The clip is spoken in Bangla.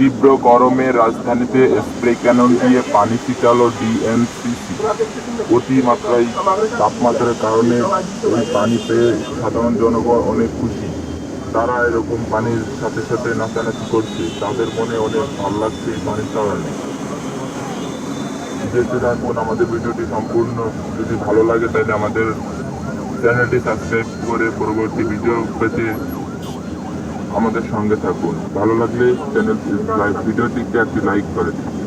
তীব্র গরমে রাজধানীতে স্প্রে ক্যানন দিয়ে পানি ছিটালো ডিএনসিসি। অতিমাত্রায় তাপমাত্রার কারণে ওই পানি পেয়ে সাধারণ জনগণ অনেক খুশি। তারা এরকম পানির সাথে সাথে নাচানাচি করছে। তাদের মনে অনেক ভালো লাগছে এই পানির কারণে। দেখতে থাকুন আমাদের ভিডিওটি সম্পূর্ণ। যদি ভালো লাগে তাহলে আমাদের চ্যানেলটি সাবস্ক্রাইব করে পরবর্তী ভিডিও পেতে আমাদের সঙ্গে থাকুন। ভালো লাগলে চ্যানেল ভিডিওটিকে একটি লাইক করে দিন।